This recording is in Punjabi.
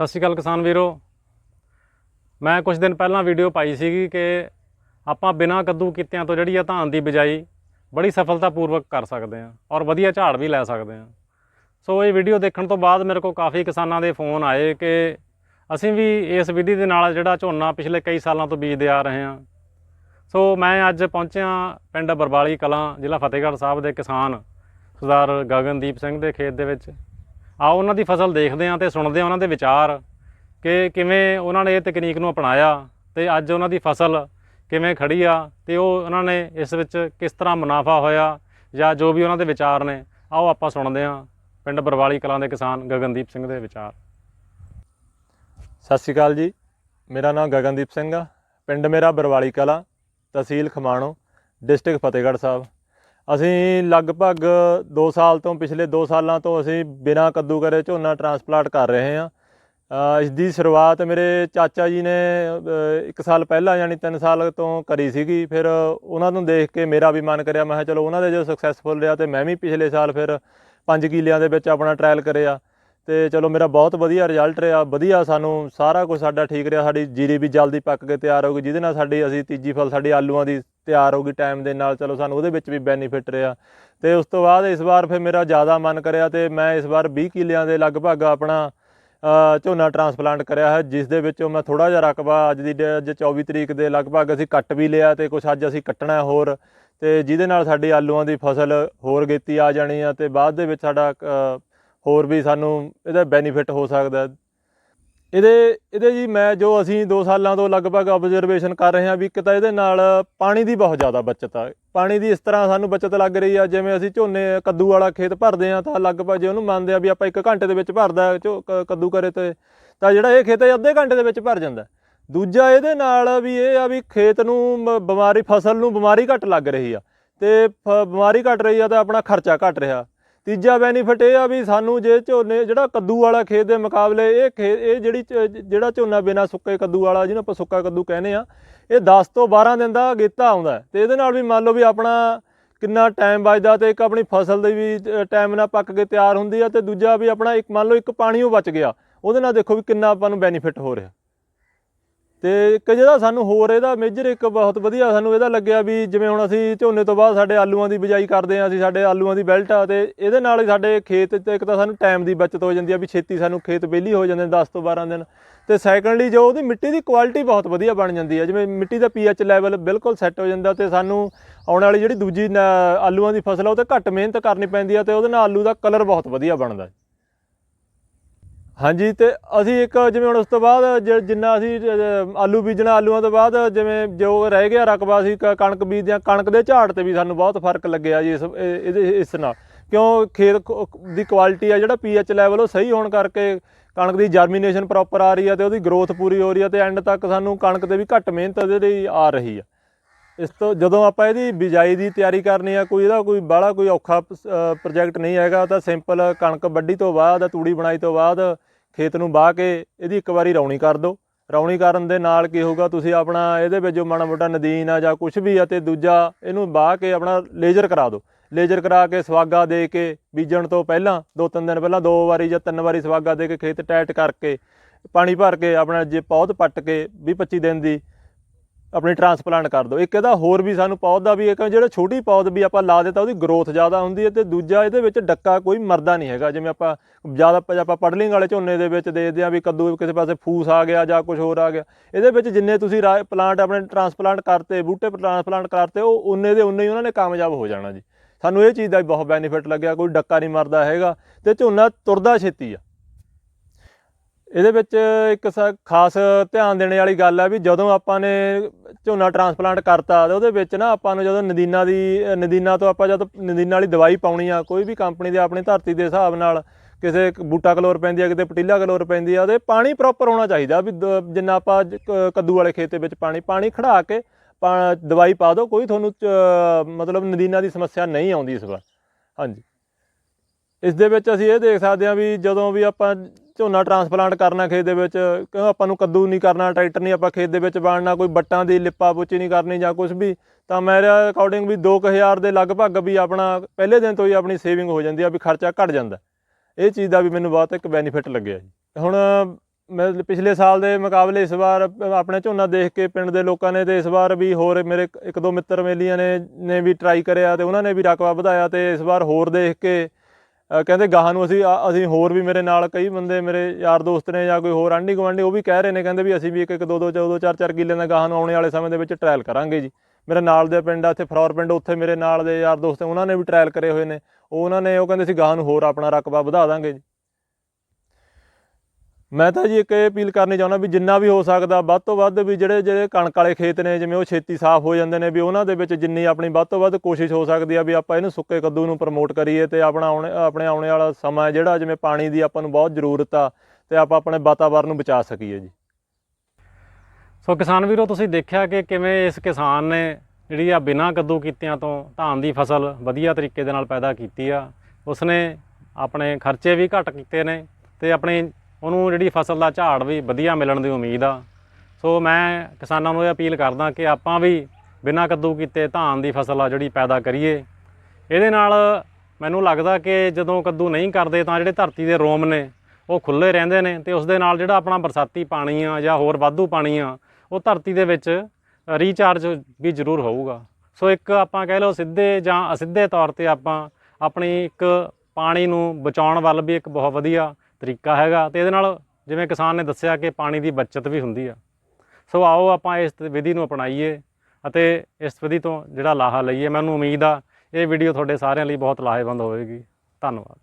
ਸਤਿ ਸ਼੍ਰੀ ਅਕਾਲ ਕਿਸਾਨ ਵੀਰੋ। ਮੈਂ ਕੁਝ ਦਿਨ ਪਹਿਲਾਂ ਵੀਡੀਓ ਪਾਈ ਸੀਗੀ ਕਿ ਆਪਾਂ ਬਿਨਾਂ ਕੱਦੂ ਕੀਤਿਆਂ ਤੋਂ ਜਿਹੜੀ ਆ ਧਾਨ ਦੀ ਬਿਜਾਈ ਬੜੀ ਸਫਲਤਾਪੂਰਵਕ ਕਰ ਸਕਦੇ ਹਾਂ ਔਰ ਵਧੀਆ ਝਾੜ ਵੀ ਲੈ ਸਕਦੇ ਹਾਂ। ਸੋ ਇਹ ਵੀਡੀਓ ਦੇਖਣ ਤੋਂ ਬਾਅਦ ਮੇਰੇ ਕੋਲ ਕਾਫੀ ਕਿਸਾਨਾਂ ਦੇ ਫੋਨ ਆਏ ਕਿ ਅਸੀਂ ਵੀ ਇਸ ਵਿਧੀ ਦੇ ਨਾਲ ਜਿਹੜਾ ਝੋਨਾ ਪਿਛਲੇ ਕਈ ਸਾਲਾਂ ਤੋਂ ਬੀਜਦੇ ਆ ਰਹੇ ਹਾਂ। ਸੋ ਮੈਂ ਅੱਜ ਪਹੁੰਚਿਆ ਪਿੰਡ ਬਰਵਾਲੀ ਕਲਾਂ, ਜ਼ਿਲ੍ਹਾ ਫਤਿਹਗੜ੍ਹ ਸਾਹਿਬ ਦੇ ਕਿਸਾਨ ਸਰਦਾਰ ਗਗਨਦੀਪ ਸਿੰਘ ਦੇ ਖੇਤ ਦੇ ਵਿੱਚ। ਆਓ ਉਹਨਾਂ ਦੀ ਫਸਲ ਦੇਖਦੇ ਹਾਂ ਤੇ ਸੁਣਦੇ ਹਾਂ ਉਹਨਾਂ ਦੇ ਵਿਚਾਰ ਕਿ ਕਿਵੇਂ ਉਹਨਾਂ ਨੇ ਇਹ ਤਕਨੀਕ ਨੂੰ ਅਪਣਾਇਆ ਤੇ ਅੱਜ ਉਹਨਾਂ ਦੀ ਫਸਲ ਕਿਵੇਂ ਖੜੀ ਆ ਤੇ ਉਹ ਉਹਨਾਂ ਨੇ ਇਸ ਵਿੱਚ ਕਿਸ ਤਰ੍ਹਾਂ ਮੁਨਾਫਾ ਹੋਇਆ ਜਾਂ ਜੋ ਵੀ ਉਹਨਾਂ ਦੇ ਵਿਚਾਰ ਨੇ, ਆਓ ਆਪਾਂ ਸੁਣਦੇ ਹਾਂ ਪਿੰਡ ਬਰਵਾਲੀ ਕਲਾਂ ਦੇ ਕਿਸਾਨ ਗਗਨਦੀਪ ਸਿੰਘ ਦੇ ਵਿਚਾਰ। ਸਤਿ ਸ਼੍ਰੀ ਅਕਾਲ ਜੀ, ਮੇਰਾ ਨਾਮ ਗਗਨਦੀਪ ਸਿੰਘ ਆ, ਪਿੰਡ ਮੇਰਾ ਬਰਵਾਲੀ ਕਲਾਂ, ਤਹਿਸੀਲ ਖਮਾਣੋ, ਡਿਸਟ੍ਰਿਕਟ ਫਤਿਹਗੜ੍ਹ ਸਾਹਿਬ। ਅਸੀਂ ਲਗਭਗ 2 ਸਾਲ ਤੋਂ, ਪਿਛਲੇ 2 ਸਾਲਾਂ ਤੋਂ ਅਸੀਂ ਬਿਨਾਂ ਕੱਦੂ ਕਰੇ ਝੋਨਾ ਟਰਾਂਸਪਲਾਂਟ ਕਰ ਰਹੇ ਹਾਂ। ਇਸ ਦੀ ਸ਼ੁਰੂਆਤ ਮੇਰੇ ਚਾਚਾ ਜੀ ਨੇ 1 ਸਾਲ ਪਹਿਲਾਂ ਯਾਨੀ 3 ਸਾਲ ਤੋਂ ਕਰੀ ਸੀਗੀ। ਫਿਰ ਉਹਨਾਂ ਨੂੰ ਦੇਖ ਕੇ ਮੇਰਾ ਵੀ ਮਨ ਕਰਿਆ, ਮੈਂ ਕਿਹਾ ਚਲੋ ਉਹਨਾਂ ਦੇ ਜੋ ਸਕਸੈਸਫੁਲ ਰਿਹਾ ਤੇ ਮੈਂ ਵੀ ਪਿਛਲੇ ਸਾਲ ਫਿਰ 5 ਕਿੱਲਿਆਂ ਦੇ ਵਿੱਚ ਆਪਣਾ ਟ੍ਰਾਇਲ ਕਰਿਆ। ਤੇ ਚਲੋ ਮੇਰਾ ਬਹੁਤ ਵਧੀਆ ਰਿਜ਼ਲਟ ਰਿਹਾ, ਵਧੀਆ ਸਾਨੂੰ ਸਾਰਾ ਕੁਝ ਸਾਡਾ ਠੀਕ ਰਿਹਾ। ਸਾਡੀ ਜੀਰੀ ਵੀ ਜਲਦੀ ਪੱਕ ਕੇ ਤਿਆਰ ਹੋ ਗਈ, ਜਿਹਦੇ ਨਾਲ ਸਾਡੀ ਅਸੀਂ ਤੀਜੀ ਫਲ ਸਾਡੀ ਆਲੂਆਂ ਦੀ ਤਿਆਰ ਹੋ ਗਈ ਟਾਈਮ ਦੇ ਨਾਲ ਚਲੋ ਸਾਨੂੰ ਉਹਦੇ ਵਿੱਚ ਵੀ ਬੈਨੀਫਿਟ ਰਿਹਾ। ਤੇ ਉਸ ਤੋਂ ਬਾਅਦ ਇਸ ਵਾਰ ਫਿਰ ਮੇਰਾ ਜ਼ਿਆਦਾ ਮਨ ਕਰਿਆ ਤੇ ਮੈਂ ਇਸ ਵਾਰ 20 ਕਿੱਲਿਆਂ ਦੇ ਲਗਭਗ ਆਪਣਾ ਝੋਨਾ ਟਰਾਂਸਪਲਾਂਟ ਕਰਿਆ ਹੈ ਜਿਸ ਦੇ ਵਿੱਚੋਂ ਮੈਂ ਥੋੜਾ ਜਿਹਾ ਰਕਬਾ ਅੱਜ ਦੀ ਡੇ- ਅੱਜ 24 ਤਰੀਕ ਦੇ ਲਗਭਗ ਅਸੀਂ ਕੱਟ ਵੀ ਲਿਆ ਤੇ ਕੁਝ ਅੱਜ ਅਸੀਂ ਕੱਟਣਾ ਹੋਰ। ਤੇ ਜਿਹਦੇ ਨਾਲ ਸਾਡੀ ਆਲੂਆਂ ਦੀ ਫਸਲ ਹੋਰ ਗੇਤੀ ਆ ਜਾਣੀ ਆ ਤੇ ਬਾਅਦ ਦੇ ਵਿੱਚ ਸਾਡਾ ਅ, ਹੋਰ ਵੀ ਸਾਨੂੰ ਇਹਦਾ ਬੈਨੀਫਿਟ ਹੋ ਸਕਦਾ। ਇਹਦੇ ਇਹਦੇ ਜੀ ਮੈਂ ਜੋ ਅਸੀਂ 2 ਸਾਲਾਂ ਤੋਂ ਲਗਭਗ ਆਬਜ਼ਰਵੇਸ਼ਨ ਕਰ ਰਹੇ ਹਾਂ ਵੀ ਇੱਕ ਤਾਂ ਇਹਦੇ ਨਾਲ ਪਾਣੀ ਦੀ ਬਹੁਤ ਜ਼ਿਆਦਾ ਬਚਤ ਆ। ਪਾਣੀ ਦੀ ਇਸ ਤਰ੍ਹਾਂ ਸਾਨੂੰ ਬਚਤ ਲੱਗ ਰਹੀ ਆ, ਜਿਵੇਂ ਅਸੀਂ ਝੋਨੇ, ਕੱਦੂ ਵਾਲਾ ਖੇਤ ਭਰਦੇ ਆ ਤਾਂ ਲਗਭਗ ਜੇ ਉਹਨੂੰ ਮੰਨਦੇ ਆ ਵੀ ਆਪਾਂ 1 ਘੰਟੇ ਦੇ ਵਿੱਚ ਭਰਦਾ ਝੋ ਕੱਦੂ ਕਰੇ ਤੇ। ਤਾਂ ਜਿਹੜਾ ਇਹ ਖੇਤ ਹੈ ਅੱਧੇ ਘੰਟੇ ਦੇ ਵਿੱਚ ਭਰ ਜਾਂਦਾ ਦੂਜਾ ਇਹਦੇ ਨਾਲ ਵੀ ਇਹ ਆ ਵੀ ਖੇਤ ਨੂੰ ਮ- ਬਿਮਾਰੀ, ਫਸਲ ਨੂੰ ਬਿਮਾਰੀ ਘੱਟ ਲੱਗ ਰਹੀ ਆ। ਤੇ ਫ- ਬਿਮਾਰੀ ਘਟ ਰਹੀ ਆ ਤਾਂ ਆਪਣਾ ਖਰਚਾ ਘਟ ਰਿਹਾ। ਤੀਜਾ ਬੈਨੀਫਿਟ ਇਹ ਆ ਵੀ ਸਾਨੂੰ ਜੇ ਝੋਨੇ, ਜਿਹੜਾ ਕੱਦੂ ਵਾਲਾ ਖੇਤ ਦੇ ਮੁਕਾਬਲੇ ਇਹ ਖੇ, ਇਹ ਜਿਹੜੀ ਝ- ਜਿਹੜਾ ਝੋਨਾ ਬਿਨਾ ਸੁੱਕੇ ਕੱਦੂ ਵਾਲਾ, ਜਿਹਨੂੰ ਆਪਾਂ ਸੁੱਕਾ ਕੱਦੂ ਕਹਿੰਦੇ ਆ, ਇਹ 10 ਤੋਂ 12 ਦਿਨ ਦਾ ਗੇਤਾ ਆਉਂਦਾ ਹੈ। ਤੇ ਇਹਦੇ ਨਾਲ ਵੀ ਮੰਨ ਲਓ ਵੀ ਆਪਣਾ ਕਿੰਨਾ ਟਾਈਮ ਬਚਦਾ ਤੇ ਇੱਕ ਆਪਣੀ ਫਸਲ ਦੇ ਵੀ ਟਾਈਮ ਨਾਲ ਪੱਕ ਕੇ ਤਿਆਰ ਹੁੰਦੀ ਆ ਤੇ ਦੂਜਾ ਵੀ ਆਪਣਾ ਇੱਕ, ਮੰਨ ਲਓ ਇੱਕ ਪਾਣੀਓ ਬਚ ਗਿਆ, ਉਹਦੇ ਨਾਲ ਦੇਖੋ ਵੀ ਕਿੰਨਾ ਆਪਾਂ ਨੂੰ ਬੈਨੀਫਿਟ ਹੋ ਰਿਹਾ। ਤੇ ਇੱਕ ਜਿਹੜਾ ਸਾਨੂੰ ਹੋਰ ਇਹਦਾ ਮੇਜਰ ਇੱਕ ਬਹੁਤ ਵਧੀਆ ਸਾਨੂੰ ਇਹਦਾ ਲੱਗਿਆ ਵੀ ਜਿਵੇਂ ਹੁਣ ਅਸੀਂ ਝੋਨੇ ਤੋਂ ਬਾਅਦ ਸਾਡੇ ਆਲੂਆਂ ਦੀ ਬਿਜਾਈ ਕਰਦੇ ਹਾਂ, ਅਸੀਂ ਸਾਡੇ ਆਲੂਆਂ ਦੀ ਬੈਲਟ ਆ ਤੇ ਇਹਦੇ ਨਾਲ ਹੀ ਸਾਡੇ ਖੇਤ ਤੇ ਇੱਕ ਤਾਂ ਸਾਨੂੰ ਟਾਈਮ ਦੀ ਬਚਤ ਹੋ ਜਾਂਦੀ ਆ ਵੀ ਛੇਤੀ ਸਾਨੂੰ ਖੇਤ ਵਿਹਲੀ ਹੋ ਜਾਂਦੇ ਨੇ 10 ਤੋਂ 12 ਦਿਨ ਤੇ ਸੈਕੰਡਲੀ ਜੋ ਉਹਦੀ ਮਿੱਟੀ ਦੀ ਕੁਆਲਿਟੀ ਬਹੁਤ ਵਧੀਆ ਬਣ ਜਾਂਦੀ ਆ, ਜਿਵੇਂ ਮਿੱਟੀ ਦਾ ਪੀਐਚ ਲੈਵਲ ਬਿਲਕੁਲ ਸੈੱਟ ਹੋ ਜਾਂਦਾ ਤੇ ਸਾਨੂੰ ਆਉਣ ਵਾਲੀ ਜਿਹੜੀ ਦੂਜੀ ਆਲੂਆਂ ਦੀ ਫਸਲ ਆ, ਉਹ ਤੇ ਘੱਟ ਮਿਹਨਤ ਕਰਨੀ ਪੈਂਦੀ ਆ ਤੇ ਉਹਦੇ ਨਾਲ ਆਲੂ ਦਾ ਕਲਰ ਬਹੁਤ ਵਧੀਆ ਬਣਦਾ। ਹਾਂਜੀ, ਤੇ ਅਸੀਂ ਇੱਕ ਜਿਵੇਂ ਹੁਣ ਉਸ ਤੋਂ ਬਾਅਦ ਜ- ਜਿੰਨਾ ਅਸੀਂ ਆਲੂ ਬੀਜਣਾ ਆਲੂਆਂ ਤੋਂ ਬਾਅਦ ਜਿਵੇਂ ਜੋ ਰਹਿ ਗਿਆ ਰਕਬਾ ਅਸੀਂ ਕ- ਕਣਕ ਬੀਜਦੇ ਹਾਂ ਕਣਕ ਦੇ ਝਾੜ ਤੇ ਵੀ ਸਾਨੂੰ ਬਹੁਤ ਫ਼ਰਕ ਲੱਗਿਆ ਜੀ ਇਸ ਇਹਦੇ, ਇਸ ਨਾਲ। ਕਿਉਂ ਖੇਤ ਦੀ ਕੁਆਲਿਟੀ ਆ ਜਿਹੜਾ ਪੀਐਚ ਲੈਵਲ ਉਹ ਸਹੀ ਹੋਣ ਕਰਕੇ ਕਣਕ ਦੀ ਜਰਮੀਨੇਸ਼ਨ ਪ੍ਰੋਪਰ ਆ ਰਹੀ ਆ ਤੇ ਉਹਦੀ ਗਰੋਥ ਪੂਰੀ ਹੋ ਰਹੀ ਆ ਤੇ ਐਂਡ ਤੱਕ ਸਾਨੂੰ ਕਣਕ ਤੇ ਵੀ ਘੱਟ ਮਿਹਨਤ ਜਿਹੜੀ ਆ ਰਹੀ ਆ। ਇਸ ਤੋਂ ਜਦੋਂ ਆਪਾਂ ਇਹਦੀ ਬਿਜਾਈ ਦੀ ਤਿਆਰੀ ਕਰਨੀ ਆ, ਕੋਈ ਇਹਦਾ ਕੋਈ ਬਾਹਲਾ ਕੋਈ ਔਖਾ ਪ੍ਰੋਜੈਕਟ ਨਹੀਂ ਹੈਗਾ, ਤਾਂ ਸਿੰਪਲ ਕਣਕ ਵੱਢੀ ਤੋਂ ਬਾਅਦ, ਤੂੜੀ ਬਣਾਈ ਤੋਂ ਬਾਅਦ ਖੇਤ ਨੂੰ ਵਾਹ ਕੇ ਇਹਦੀ ਇੱਕ ਵਾਰੀ ਰੌਣੀ ਕਰ ਦਿਓ। ਰੌਣੀ ਕਰਨ ਦੇ ਨਾਲ ਕੀ ਹੋਊਗਾ, ਤੁਸੀਂ ਆਪਣਾ ਇਹਦੇ ਵਿੱਚ ਜੋ ਮਾੜਾ ਮੋਟਾ ਨਦੀਨ ਆ ਜਾਂ ਕੁਝ ਵੀ ਆ ਤੇ ਦੂਜਾ ਇਹਨੂੰ ਵਾਹ ਕੇ ਆਪਣਾ ਲੇਜ਼ਰ ਕਰਾ ਦਿਓ। ਲੇਜ਼ਰ ਕਰਾ ਕੇ ਸਵਾਗਾ ਦੇ ਕੇ ਬੀਜਣ ਤੋਂ ਪਹਿਲਾਂ ਦੋ ਤਿੰਨ ਦਿਨ ਪਹਿਲਾਂ ਦੋ ਵਾਰੀ ਜਾਂ ਤਿੰਨ ਵਾਰੀ ਸਵਾਗਾ ਦੇ ਕੇ ਖੇਤ ਟਾਈਟ ਕਰਕੇ ਪਾਣੀ ਭਰ ਕੇ ਆਪਣਾ ਜੇ ਪੌਦ ਪੱਟ ਕੇ 20 25 ਦਿਨ ਦੀ ਆਪਣੀ ਟਰਾਂਸਪਲਾਂਟ ਕਰ ਦਿਓ। ਇੱਕ ਇਹਦਾ ਹੋਰ ਵੀ ਸਾਨੂੰ ਪੌਦ ਦਾ ਵੀ ਇੱਕ ਜਿਹੜਾ ਛੋਟੀ ਪੌਦ ਵੀ ਆਪਾਂ ਲਾ ਦਿੱਤਾ, ਉਹਦੀ ਗਰੋਥ ਜ਼ਿਆਦਾ ਹੁੰਦੀ ਹੈ ਤੇ ਦੂਜਾ ਇਹਦੇ ਵਿੱਚ ਡੱਕਾ ਕੋਈ ਮਰਦਾ ਨਹੀਂ ਹੈਗਾ। ਜਿਵੇਂ ਆਪਾਂ ਜ਼ਿਆਦਾ ਆਪਾਂ ਪੜਲਿੰਗ ਵਾਲੇ ਝੋਨੇ ਦੇ ਵਿੱਚ ਦੇਖਦੇ ਆ ਵੀ ਕੱਦੂ ਕਿਸੇ ਪਾਸੇ ਫੂਸ ਆ ਗਿਆ ਜਾਂ ਕੁਝ ਹੋਰ ਆ ਗਿਆ। ਇਹਦੇ ਵਿੱਚ ਜਿੰਨੇ ਤੁਸੀਂ ਪਲਾਂਟ ਆਪਣੇ ਟਰਾਂਸਪਲਾਂਟ ਕਰਤੇ, ਬੂਟੇ ਟਰਾਂਸਪਲਾਂਟ ਕਰਤੇ, ਉਹ ਉਨੇ ਦੇ ਉਨੇ ਹੀ ਉਹਨਾਂ ਨੇ ਕਾਮਯਾਬ ਹੋ ਜਾਣਾ ਜੀ। ਸਾਨੂੰ ਇਹ ਚੀਜ਼ ਦਾ ਬਹੁਤ ਬੈਨੀਫਿਟ ਲੱਗਿਆ, ਕੋਈ ਡੱਕਾ ਨਹੀਂ ਮਰਦਾ ਹੈਗਾ ਤੇ ਝੋਨਾ ਤੁਰਦਾ ਛੇਤੀ ਆ। ਇਹਦੇ ਵਿੱਚ ਇੱਕ ਸ- ਖਾਸ ਧਿਆਨ ਦੇਣ ਵਾਲੀ ਗੱਲ ਹੈ ਵੀ ਜਦੋਂ ਆਪਾਂ ਨੇ ਝੋਨਾ ਟਰਾਂਸਪਲਾਂਟ ਕਰਤਾ ਤੇ ਉਹਦੇ ਵਿੱਚ ਨਾ ਆਪਾਂ ਨੂੰ ਜਦੋਂ ਨਦੀਨਾ ਦੀ ਅ, ਨਦੀਨਾ ਤੋਂ ਆਪਾਂ ਜਦੋਂ ਨਦੀਨਾ ਵਾਲੀ ਦਵਾਈ ਪਾਉਣੀ ਆ ਕੋਈ ਵੀ ਕੰਪਨੀ ਦੇ ਆਪਣੀ ਧਰਤੀ ਦੇ ਹਿਸਾਬ ਨਾਲ ਕਿਸੇ ਬੂਟਾ ਕਲੋਰ ਪੈਂਦੀ ਆ ਕਿਤੇ ਪਟੀਲਾ ਕਲੋਰ ਪੈਂਦੀ ਆ ਉਹਦੇ ਪਾਣੀ ਪ੍ਰੋਪਰ ਹੋਣਾ ਚਾਹੀਦਾ ਵੀ ਦ- ਜਿੰਨਾ ਆਪਾਂ ਕੱਦੂ ਵਾਲੇ ਖੇਤ ਦੇ ਵਿੱਚ ਪਾਣੀ ਪਾਣੀ ਖੜਾ ਕੇ ਪਾ- ਦਵਾਈ ਪਾ ਦਿਓ ਕੋਈ ਤੁਹਾਨੂੰ ਚ- ਮਤਲਬ ਨਦੀਨਾ ਦੀ ਸਮੱਸਿਆ ਨਹੀਂ ਆਉਂਦੀ ਇਸ ਵਾਰ। ਹਾਂਜੀ। ਇਸ ਦੇ ਵਿੱਚ ਅਸੀਂ ਇਹ ਦੇਖ ਸਕਦੇ ਹਾਂ ਵੀ ਜਦੋਂ ਵੀ ਆਪਾਂ ਝੋਨਾ ਟਰਾਂਸਪਲਾਂਟ ਕਰਨਾ ਖੇਤ ਦੇ ਵਿੱਚ, ਕਿਉਂ ਆਪਾਂ ਨੂੰ ਕੱਦੂ ਨਹੀਂ ਕਰਨਾ, ਟਰੈਕਟਰ ਨਹੀਂ ਆਪਾਂ ਖੇਤ ਦੇ ਵਿੱਚ ਬਾਣਨਾ ਕੋਈ ਬੱਟਾਂ ਦੀ ਲਿੱਪਾ ਪੁੱਚੀ ਨਹੀਂ ਕਰਨੀ ਜਾਂ ਕੁਝ ਵੀ, ਤਾਂ ਮੇਰੇ ਅਕੋਰਡਿੰਗ ਵੀ 2000 ਦੇ ਲਗਭਗ ਵੀ ਆਪਣਾ ਪਹਿਲੇ ਦਿਨ ਤੋਂ ਹੀ ਆਪਣੀ ਸੇਵਿੰਗ ਹੋ ਜਾਂਦੀ ਆ ਵੀ ਖਰਚਾ ਘਟ ਜਾਂਦਾ। ਇਹ ਚੀਜ਼ ਦਾ ਵੀ ਮੈਨੂੰ ਬਹੁਤ ਇੱਕ ਬੈਨੀਫਿਟ ਲੱਗਿਆ ਜੀ। ਹੁਣ ਮੈਂ ਪਿਛਲੇ ਸਾਲ ਦੇ ਮੁਕਾਬਲੇ ਇਸ ਵਾਰ ਆਪਣੇ ਝੋਨਾ ਦੇਖ ਕੇ ਪਿੰਡ ਦੇ ਲੋਕਾਂ ਨੇ ਤੇ ਇਸ ਵਾਰ ਵੀ ਹੋਰ ਮੇਰੇ ਇੱਕ- ਦੋ ਮਿੱਤਰ ਮੇਲੀਆਂ ਨੇ ਨੇ ਵੀ ਟਰਾਈ ਕਰਿਆ ਤੇ ਉਹਨਾਂ ਨੇ ਵੀ ਰਕਬਾ ਵਧਾਇਆ ਤੇ ਇਸ ਵਾਰ ਹੋਰ ਦੇਖ ਕੇ ਕਹਿੰਦੇ ਗਾਹਾਂ ਨੂੰ ਅਸੀਂ ਅਸੀਂ ਹੋਰ ਵੀ ਮੇਰੇ ਨਾਲ ਕਈ ਬੰਦੇ ਮੇਰੇ ਯਾਰ ਦੋਸਤ ਨੇ ਜਾਂ ਕੋਈ ਹੋਰ ਆਂਢੀ ਗੁਆਂਢੀ, ਉਹ ਵੀ ਕਹਿ ਰਹੇ ਨੇ, ਕਹਿੰਦੇ ਵੀ ਅਸੀਂ ਵੀ ਇੱਕ ਇੱਕ, ਦੋ ਦੋ ਚੌਦੋ ਚਾਰ ਚਾਰ ਕਿੱਲੇ ਦਾ ਗਾਹਾਂ ਨੂੰ ਆਉਣੇ ਵਾਲੇ ਸਮੇਂ ਦੇ ਵਿੱਚ ਟਰਾਇਲ ਕਰਾਂਗੇ ਜੀ। ਮੇਰੇ ਨਾਲ ਦੇ ਪਿੰਡ ਆ, ਇੱਥੇ ਫਰੌਰ ਪਿੰਡ, ਉੱਥੇ ਮੇਰੇ ਨਾਲ ਦੇ ਯਾਰ ਦੋਸਤ ਉਹਨਾਂ ਨੇ ਵੀ ਟਰਾਇਲ ਕਰੇ ਹੋਏ ਨੇ। ਉਹ, ਉਹਨਾਂ ਨੇ ਉਹ ਕਹਿੰਦੇ ਸੀ ਗਾਹਾਂ ਨੂੰ ਹੋਰ ਆਪਣਾ ਰਕਬਾ ਵਧਾ ਦਾਂਗੇ ਜੀ। ਮੈਂ ਤਾਂ ਜੀ ਇੱਕ ਇਹ ਅਪੀਲ ਕਰਨੀ ਚਾਹੁੰਦਾ ਵੀ ਜਿੰਨਾ ਵੀ ਹੋ ਸਕਦਾ, ਵੱਧ ਤੋਂ ਵੱਧ ਵੀ ਜਿਹੜੇ ਜਿਹੜੇ ਕਣਕ ਵਾਲੇ ਖੇਤ ਨੇ, ਜਿਵੇਂ ਉਹ ਛੇਤੀ ਸਾਫ਼ ਹੋ ਜਾਂਦੇ ਨੇ, ਵੀ ਉਹਨਾਂ ਦੇ ਵਿੱਚ ਜਿੰਨੀ ਆਪਣੀ ਵੱਧ ਤੋਂ ਵੱਧ ਕੋਸ਼ਿਸ਼ ਹੋ ਸਕਦੀ ਆ ਵੀ ਆਪਾਂ ਇਹਨੂੰ ਸੁੱਕੇ ਕੱਦੂ ਨੂੰ ਪ੍ਰਮੋਟ ਕਰੀਏ ਤੇ ਆਪਣਾ ਆਉਣੇ, ਆਪਣੇ ਆਉਣੇ ਵਾਲਾ ਸਮਾਂ ਜਿਹੜਾ ਜਿਵੇਂ ਪਾਣੀ ਦੀ ਆਪਾਂ ਨੂੰ ਬਹੁਤ ਜ਼ਰੂਰਤ ਆ ਤੇ ਆਪਾਂ ਆਪਣੇ ਵਾਤਾਵਰਨ ਨੂੰ ਬਚਾ ਸਕੀਏ ਜੀ। ਸੋ ਕਿਸਾਨ ਵੀਰੋ, ਤੁਸੀਂ ਦੇਖਿਆ ਕਿ ਕਿਵੇਂ ਇਸ ਕਿਸਾਨ ਨੇ ਜਿਹੜੀ ਆ ਬਿਨਾਂ ਕੱਦੂ ਕੀਤਿਆਂ ਤੋਂ ਧਾਨ ਦੀ ਫਸਲ ਵਧੀਆ ਤਰੀਕੇ ਦੇ ਨਾਲ ਪੈਦਾ ਕੀਤੀ ਆ। ਉਸਨੇ ਆਪਣੇ ਖਰਚੇ ਵੀ ਘੱਟ ਕੀਤੇ ਨੇ ਤੇ ਆਪਣੀ ਉਹਨੂੰ ਜਿਹੜੀ ਫਸਲ ਦਾ ਝਾੜ ਵੀ ਵਧੀਆ ਮਿਲਣ ਦੀ ਉਮੀਦ ਆ। ਸੋ ਮੈਂ ਕਿਸਾਨਾਂ ਨੂੰ ਇਹ ਅਪੀਲ ਕਰਦਾ ਕਿ ਆਪਾਂ ਵੀ ਬਿਨਾਂ ਕੱਦੂ ਕੀਤੇ ਧਾਨ ਦੀ ਫਸਲ ਆ ਜਿਹੜੀ ਪੈਦਾ ਕਰੀਏ। ਇਹਦੇ ਨਾਲ ਮੈਨੂੰ ਲੱਗਦਾ ਕਿ ਜਦੋਂ ਕੱਦੂ ਨਹੀਂ ਕਰਦੇ ਤਾਂ ਜਿਹੜੇ ਧਰਤੀ ਦੇ ਰੋਮ ਨੇ, ਉਹ ਖੁੱਲੇ ਰਹਿੰਦੇ ਨੇ ਤੇ ਉਸ ਦੇ ਨਾਲ ਜਿਹੜਾ ਆਪਣਾ ਬਰਸਾਤੀ ਪਾਣੀ ਆ ਜਾਂ ਹੋਰ ਵਾਧੂ ਪਾਣੀ ਆ, ਉਹ ਧਰਤੀ ਦੇ ਵਿੱਚ ਰੀਚਾਰਜ ਵੀ ਜ਼ਰੂਰ ਹੋਊਗਾ। ਸੋ ਇੱਕ ਆਪਾਂ ਕਹਿ ਲਓ ਸਿੱਧੇ ਜਾਂ ਅਸਿੱਧੇ ਤੌਰ ਤੇ ਆਪਾਂ ਆਪਣੀ ਇੱਕ ਪਾਣੀ ਨੂੰ ਬਚਾਉਣ ਵੱਲ ਵੀ ਇੱਕ ਬਹੁਤ ਵਧੀਆ ਤਰੀਕਾ ਹੈਗਾ ਤੇ ਇਹਦੇ ਨਾਲ ਜਿਵੇਂ ਕਿਸਾਨ ਨੇ ਦੱਸਿਆ ਕਿ ਪਾਣੀ ਦੀ ਬਚਤ ਵੀ ਹੁੰਦੀ ਆ। ਸੋ ਆਓ ਆਪਾਂ ਇਸ ਵਿਧੀ ਨੂੰ ਅਪਣਾਈਏ ਅਤੇ ਇਸ ਵਿਧੀ ਤੋਂ ਜਿਹੜਾ ਲਾਹਾ ਲਈਏ। ਮੈਨੂੰ ਉਮੀਦ ਆ ਇਹ ਵੀਡੀਓ ਤੁਹਾਡੇ ਸਾਰਿਆਂ ਲਈ ਬਹੁਤ ਲਾਹੇਵੰਦ ਹੋਵੇਗੀ। ਧੰਨਵਾਦ।